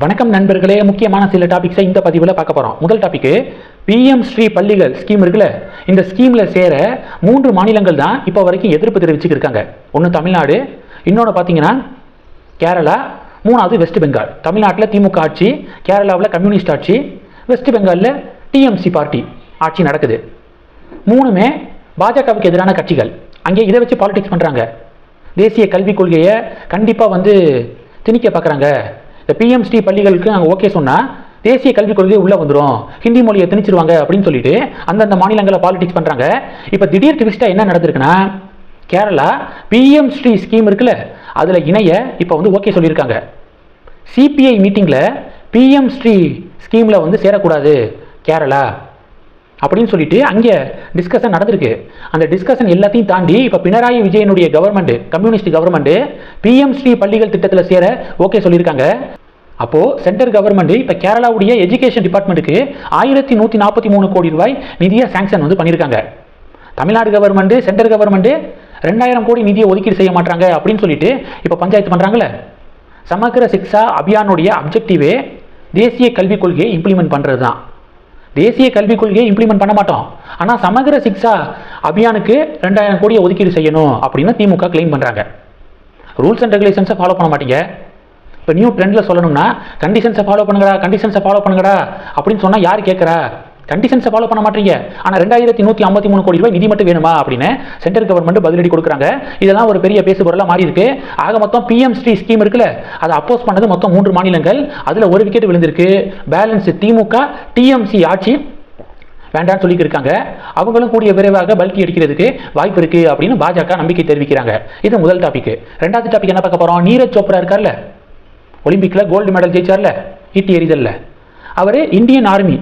வணக்கம் நண்பர்களே. முக்கியமான சில டாபிக்ஸை இந்த பதிவில் பார்க்க போகிறோம் முதல் டாபிக்கு பிஎம் ஸ்ரீ பள்ளிகள் ஸ்கீம் இருக்குல்ல? இந்த ஸ்கீமில் சேர மூன்று மாநிலங்கள் தான் இப்போ வரைக்கும் எதிர்ப்பு தெரிவிச்சுக்கிருக்காங்க ஒன்று தமிழ்நாடு இன்னொன்று பார்த்தீங்கன்னா கேரளா மூணாவது வெஸ்ட் பெங்கால் தமிழ்நாட்டில் திமுக ஆட்சி கேரளாவில் கம்யூனிஸ்ட் ஆட்சி வெஸ்ட் பெங்காலில் டிஎம்சி பார்ட்டி ஆட்சி நடக்குது. மூணுமே பாஜகவுக்கு எதிரான கட்சிகள். அங்கே இதை வச்சு பாலிடிக்ஸ் பண்ணுறாங்க தேசிய கல்விக் கொள்கையை கண்டிப்பாக வந்து திணிக்க பார்க்குறாங்க இந்த பிஎம்ஸ்டி பள்ளிகளுக்கு நாங்கள் ஓகே சொன்னால் தேசிய கல்விக் கொள்கை உள்ளே வந்துடும் ஹிந்தி மொழியை திணிச்சிருவாங்க அப்படின்னு சொல்லிட்டு அந்தந்த மாநிலங்களை பாலிடிக்ஸ் பண்ணுறாங்க இப்போ திடீர் ட்விஸ்ட்டாக என்ன நடந்திருக்குன்னா கேரளா பிஎம்ஸ்டி ஸ்கீம் இருக்குல்ல அதில் இணைய இப்போ வந்து ஓகே சொல்லியிருக்காங்க. சிபிஐ மீட்டிங்கில் பிஎம்ஸ்டி ஸ்கீமில் வந்து சேரக்கூடாது கேரளா. அப்படின்னு சொல்லிட்டு அங்கே டிஸ்கஷன் நடந்திருக்கு. அந்த டிஸ்கஷன் எல்லாத்தையும் தாண்டி இப்போ பினராயி விஜயனுடைய கவர்மெண்ட் கம்யூனிஸ்ட் கவர்மெண்ட் பிஎம்ஸ்ரீ பள்ளிகள் திட்டத்தில் சேர ஓகே சொல்லியிருக்காங்க. அப்போது சென்ட்ரல் கவர்மெண்ட் இப்போ கேரளாவுடைய எஜுகேஷன் டிபார்ட்மெண்ட்டுக்கு ஆயிரத்தி நூற்றி நாற்பத்தி மூணு கோடி ரூபாய் நிதியை சாங்ஷன் வந்து பண்ணியிருக்காங்க. தமிழ்நாடு கவர்மெண்ட் சென்ட்ரல் கவர்மெண்ட் ரெண்டாயிரம் கோடி நிதியை ஒதுக்கீடு செய்ய மாட்டாங்க அப்படின்னு சொல்லிட்டு இப்போ பஞ்சாயத்து பண்ணுறாங்களே சமக்கிர சிக்ஷா அபியானுடைய அப்ஜெக்டிவே தேசிய கல்விக் கொள்கையை இம்ப்ளிமெண்ட் பண்ணுறது தான் தேசிய கல்விக் கொள்கையை இம்ப்ளிமெண்ட் பண்ண மாட்டோம். ஆனால் சமகிர சிக்ஷா அபியானுக்கு ரெண்டாயிரம் கோடியை ஒதுக்கீடு செய்யணும் அப்படின்னு திமுக கிளைம் பண்ணுறாங்க ரூல்ஸ் அண்ட் ரெகுலேஷன்ஸை ஃபாலோ பண்ண மாட்டீங்க. இப்போ நியூ ட்ரெண்டில் சொல்லணும்னா கண்டிஷன்ஸை ஃபாலோ பண்ணுங்கடா கண்டிஷன்ஸை ஃபாலோ பண்ணுங்கடா அப்படின்னு சொன்னால் யார் கேட்குறா கண்டிஷன்ஸை ஃபாலோ பண்ண மாட்டீங்க. ஆனால் ரெண்டாயிரத்தி நூற்றி ஐம்பத்தி மூணு கோடி ரூபாய் நிதி மட்டும் வேணுமா அப்படின்னு சென்ட்ரல் கவர்மெண்ட் பதிலடி கொடுக்குறாங்க. இதெல்லாம் ஒரு பெரிய பேசு பொருளாக மாறி இருக்கு. ஆக மொத்தம் பிஎம் ஸ்ரீ ஸ்கீம் இருக்குல்ல அதை அப்போஸ் பண்ணது மொத்தம் மூன்று மாநிலங்கள். அதில் ஒரு விக்கெட் விழுந்திருக்கு. பேலன்ஸ் திமுக டிஎம்சி ஆட்சி. வேண்டாம்னு சொல்லியிருக்காங்க அவங்களும் கூடிய விரைவாக பல்கி அடிக்கிறதுக்கு வாய்ப்பு இருக்கு அப்படின்னு பாஜக நம்பிக்கை தெரிவிக்கிறாங்க. இது முதல் டாபிக் ரெண்டாவது டாபிக் என்ன பார்க்க போறோம்? நீரஜ் சோப்ரா இருக்கார்ல? ஒலிம்பிக்ல கோல்டு மெடல் ஜெயிச்சார்ல? ஈட்டி எறிதல்ல. அவர் இந்தியன் ஆர்மி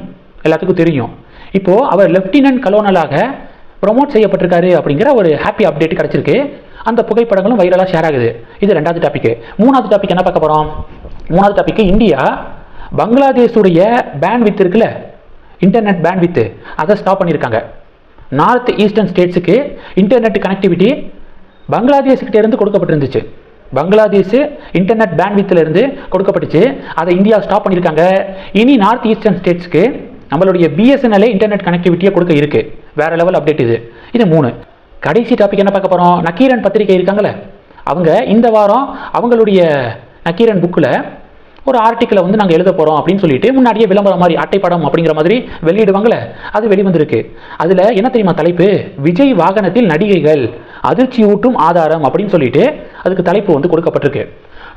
எல்லாத்துக்கும் தெரியும். இப்போது அவர் லெப்டினன்ட் கலோனலாக ப்ரொமோட் செய்யப்பட்டிருக்காரு அப்படிங்கிற ஒரு ஹாப்பி அப்டேட் கிடச்சிருக்கு. அந்த புகைப்படங்களும் வைரலாக ஷேர் ஆகுது. இது ரெண்டாவது டாபிக் மூணாவது டாபிக் என்ன பார்க்க போகிறோம் மூணாவது டாபிக் இந்தியா பங்களாதேஷுடைய பேன் வித் இருக்குல்ல? இன்டர்நெட் பேன் வித்து அதை ஸ்டாப் பண்ணியிருக்காங்க. நார்த் ஈஸ்டர்ன் ஸ்டேட்ஸுக்கு இன்டர்நெட் கனெக்டிவிட்டி பங்களாதேஷ்கிட்ட இருந்து கொடுக்கப்பட்டிருந்துச்சு. பங்களாதேஷ் இன்டர்நெட் பேண்ட் இருந்து கொடுக்கப்பட்டுச்சு. அதை இந்தியா ஸ்டாப் பண்ணியிருக்காங்க. இனி நார்த் ஈஸ்டர்ன் ஸ்டேட்ஸ்க்கு நம்மளுடைய பிஎஸ்என்எல்ஏ இன்டர்நெட் கனெக்டிவிட்டியை கொடுக்க இருக்குது வேற லெவல் அப்டேட் இது. இது மூணு. கடைசி டாபிக் என்ன பார்க்க போகிறோம் நக்கீரன் பத்திரிகை இருக்காங்களே அவங்க இந்த வாரம் அவங்களுடைய நக்கீரன் புக்கில் ஒரு ஆர்டிக்கலை வந்து நாங்கள் எழுத போகிறோம் அப்படின்னு சொல்லிட்டு முன்னாடியே விளம்பரம் மாதிரி அட்டைப்படம் அப்படிங்கிற மாதிரி வெளியிடுவாங்களே அது வெளிவந்திருக்கு. அதில் என்ன தெரியுமா தலைப்பு? விஜய் வாகனத்தில் நடிகைகள் அதிர்ச்சி ஊட்டும் ஆதாரம் அப்படின்னு சொல்லிட்டு அதுக்கு தலைப்பு வந்து கொடுக்கப்பட்டிருக்கு.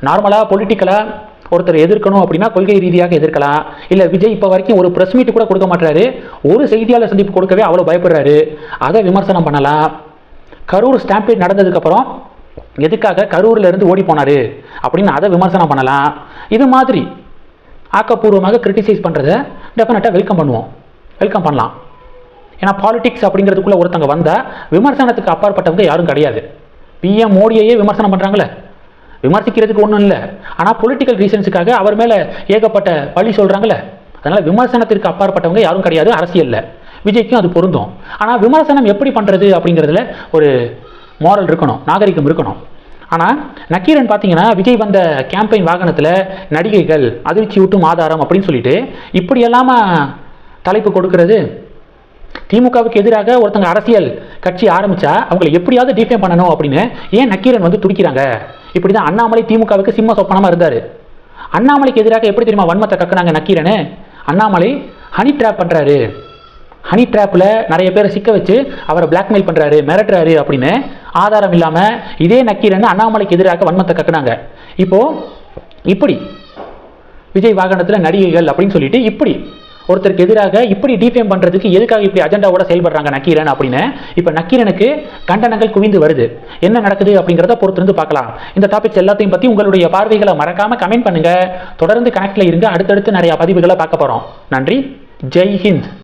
நார்மலாக பொலிட்டிக்கலாக ஒருத்தர் எதிர்க்கணும் அப்படின்னா கொள்கை ரீதியாக எதிர்க்கலாம். இல்லை விஜய் இப்போ வரைக்கும் ஒரு ப்ரெஸ் மீட் கூட கொடுக்க மாட்டாரு ஒரு செய்தியாளர் சந்திப்பு கொடுக்கவே அவ்வளோ பயப்படுறாரு. அதை விமர்சனம் பண்ணலாம். கரூர் ஸ்டாம்பேட் நடந்ததுக்கப்புறம் எதுக்காக கரூரில் இருந்து ஓடி போனார் அப்படின்னு அதை விமர்சனம் பண்ணலாம். இது மாதிரி ஆக்கப்பூர்வமாக கிரிட்டிசைஸ் பண்ணுறதை டெஃபினட்டாக வெல்கம் பண்ணுவோம். வெல்கம் பண்ணலாம். ஏன்னா பாலிடிக்ஸ் அப்படிங்கிறதுக்குள்ளே ஒருத்தங்க வந்தால் விமர்சனத்துக்கு அப்பாற்பட்டவங்க யாரும் கிடையாது. பிஎம் மோடியையே விமர்சனம் பண்ணுறாங்களே விமர்சிக்கிறதுக்கு ஒன்றும் இல்லை. ஆனால் பொலிட்டிக்கல் ரீசன்ஸுக்காக அவர் மேலே ஏகப்பட்ட பழி சொல்கிறாங்களே அதனால் விமர்சனத்திற்கு அப்பாற்பட்டவங்க யாரும் கிடையாது அரசியலில் விஜய்க்கும் அது பொருந்தும். ஆனால் விமர்சனம் எப்படி பண்ணுறது அப்படிங்கிறதுல ஒரு மாரல் இருக்கணும் நாகரிகம் இருக்கணும். ஆனால் நக்கீரன் பார்த்தீங்கன்னா விஜய் வந்த கேம்பெயின் வாகனத்தில் நடிகைகள் அதிர்ச்சி ஊட்டும் ஆதாரம் அப்படின்னு சொல்லிட்டு இப்படி இல்லாமல் தலைப்பு கொடுக்கறது. திமுகவுக்கு எதிராக ஒருத்தங்க அரசியல் கட்சி ஆரம்பித்தா அவங்களை எப்படியாவது டிஃபைன் பண்ணணும் அப்படின்னு ஏன் நக்கீரன் வந்து துடிக்கிறாங்க? இப்படி தான் அண்ணாமலை திமுகவுக்கு சிம்ம சொப்பனமாக இருந்தார். அண்ணாமலைக்கு எதிராக எப்படி தெரியுமா வன்மத்தை கக்குனாங்க நக்கீரனு? அண்ணாமலை ஹனி ட்ராப் பண்ணுறாரு ஹனி ட்ராப்பில் நிறைய பேரை சிக்க வச்சு அவரை பிளாக்மெயில் பண்ணுறாரு மிரட்டுறாரு அப்படின்னு ஆதாரம் இல்லாமல் இதே நக்கீரன் அண்ணாமலைக்கு எதிராக வன்மத்தை கக்குனாங்க. இப்போது இப்படி விஜய் வாகனத்தில் நடிகைகள் அப்படின்னு சொல்லிட்டு இப்படி ஒருத்தருக்கு எதிராக இப்படி டிஃபேம் பண்ணுறதுக்கு எதுக்காக இப்படி அஜெண்டாவோட செயல்படுறாங்க நக்கீரன் அப்படின்னு? இப்போ நக்கீரனுக்கு கண்டனங்கள் குவிந்து வருது. என்ன நடக்குது அப்படிங்கிறத பொறுத்திருந்து பார்க்கலாம். இந்த டாபிக்ஸ் எல்லாத்தையும் பற்றி உங்களுடைய பார்வைகளை மறக்காமல் கமெண்ட் பண்ணுங்கள் தொடர்ந்து கனெக்டில் இருங்க. அடுத்தடுத்து நிறைய பதிவுகளை பார்க்க போகிறோம் நன்றி. ஜெய் ஹிந்த்.